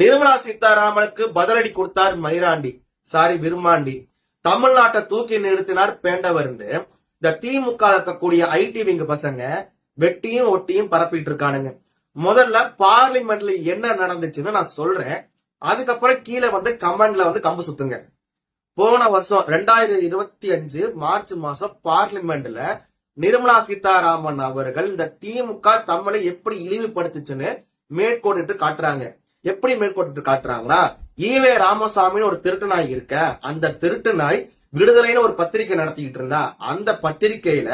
நிர்மலா சீதாராமனுக்கு பதிலடி கொடுத்தார் மயிராண்டி. சாரி விருமாண்டி தமிழ்நாட்டை தூக்கி நிறுத்தினார் பேண்டவர் இந்த திமுக இருக்கக்கூடிய ஐடி விங்க பசங்க வெட்டியும் ஒட்டியும் பரப்பிட்டு இருக்கானுங்க. முதல்ல பார்லிமெண்ட்ல என்ன நடந்துச்சுன்னு நான் சொல்றேன். அதுக்கப்புறம் கீழே வந்து கமெண்ட்ல வந்து கம்பு சுத்துங்க. போன வருஷம் ரெண்டாயிரத்தி இருபத்தி அஞ்சு மார்ச் மாசம் பார்லிமெண்ட்ல நிர்மலா சீதாராமன் அவர்கள் இந்த திமுக தமிழை எப்படி இழிவுபடுத்துச்சுன்னு மேற்கோடிட்டு காட்டுறாங்க. எப்படி மேற்கொண்டு காட்டுறாங்கன்னா ஈவே ராமசாமின்னு ஒரு திருட்டு நாய் இருக்க அந்த திருட்டு நாய் விடுதலைன்னு ஒரு பத்திரிக்கை நடத்திக்கிட்டு இருந்தா அந்த பத்திரிக்கையில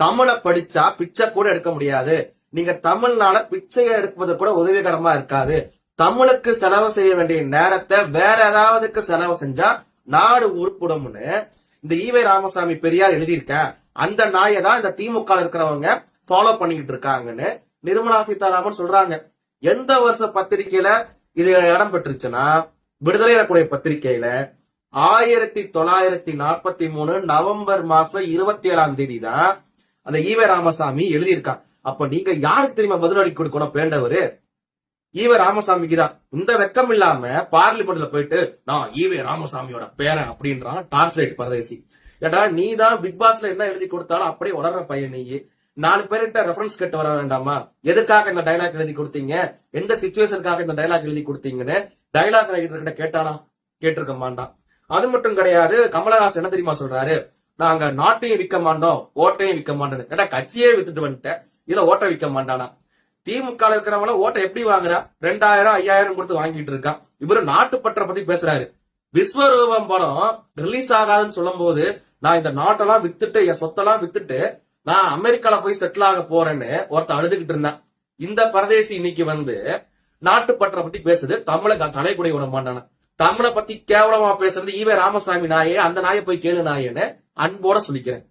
தமிழை படிச்சா பிச்சை கூட எடுக்க முடியாது. நீங்க தமிழ்னால பிச்சையை எடுப்பது கூட உதவிகரமா இருக்காது. தமிழுக்கு செலவு செய்ய வேண்டிய நேரத்தை வேற ஏதாவதுக்கு செலவு செஞ்சா நாடு உருப்பிடும்னு இந்த ஈவே ராமசாமி பெரியார் எழுதியிருக்க அந்த நாயை தான் இந்த திமுக இருக்கிறவங்க ஃபாலோ பண்ணிக்கிட்டு இருக்காங்கன்னு நிர்மலா சீதாராமன் சொல்றாங்க. எந்த வருஷ பத்திரிக்கையில இது இடம் பெற்றுச்சுன்னா விடுதலை எனக்கூடிய பத்திரிக்கையில ஆயிரத்தி தொள்ளாயிரத்தி நாற்பத்தி மூணு நவம்பர் மாசம் இருபத்தி ஏழாம் தேதி தான் அந்த ஈவே ராமசாமி எழுதியிருக்கான் அப்ப நீங்க யாருக்கு தெரியுமா பதிலடி கொடுக்கணும் பேண்டவரு ஈவே ராமசாமிக்கு தான். இந்த வெக்கம் இல்லாம பார்லிமெண்ட்ல போயிட்டு நான் ஈவே ராமசாமியோட பேரன் அப்படின்றான் டார்ச் லைட் பரதேசி. ஏடா நீ தான் பிக் பாஸ்ல என்ன எழுதி கொடுத்தாலும் அப்படியே உடற பையன் நீ நாலு பேர்கிட்ட ரெஃபரன்ஸ் கேட்டு வர வேண்டாமா? எதுக்காக இந்த டைலாக் எழுதி கொடுத்தீங்க? எந்த சுச்சுவேஷனுக்காக இந்த டைலாக் எழுதி கொடுத்தீங்கன்னு டைலாக் ரைட்டர் கிட்ட கேட்டானா? கேட்டிருக்க மாட்டான். அது மட்டும் கிடையாது கமலஹாசன் என்ன தெரியுமா சொல்றாரு? நாங்க நாட்டையும் விற்க மாட்டோம் ஓட்டையும் விற்க மாட்டோம் கேட்டா கட்சியே வித்துட்டு வந்துட்டேன். இதுல ஓட்டை விற்க மாட்டானா? திமுக ல ஓட்டை எப்படி வாங்குறா? ரெண்டாயிரம் ஐயாயிரம் கொடுத்து வாங்கிட்டு இருக்கான். இவரு நாட்டுப்பற்ற பத்தி பேசுறாரு. விஸ்வரூபம் படம் ரிலீஸ் ஆகாதுன்னு சொல்லும் போது நான் இந்த நாட்டெல்லாம் வித்துட்டு என் சொத்தெல்லாம் வித்துட்டு நான் அமெரிக்கால போய் செட்டில் ஆக போறேன்னு ஒருத்தன் அழுதுகிட்டு இருந்தான். இந்த பரதேசி இன்னைக்கு வந்து நாட்டுப்பற்ற பத்தி பேசுது. தமிழை தலைக்குடி குடி தமிழை பத்தி கேவலமா பேசுறது ஈவே ராமசாமி நாயே அந்த நாயை போய் கேளு நாயேன்னு அன்போட சொல்லிக்கிறேன்.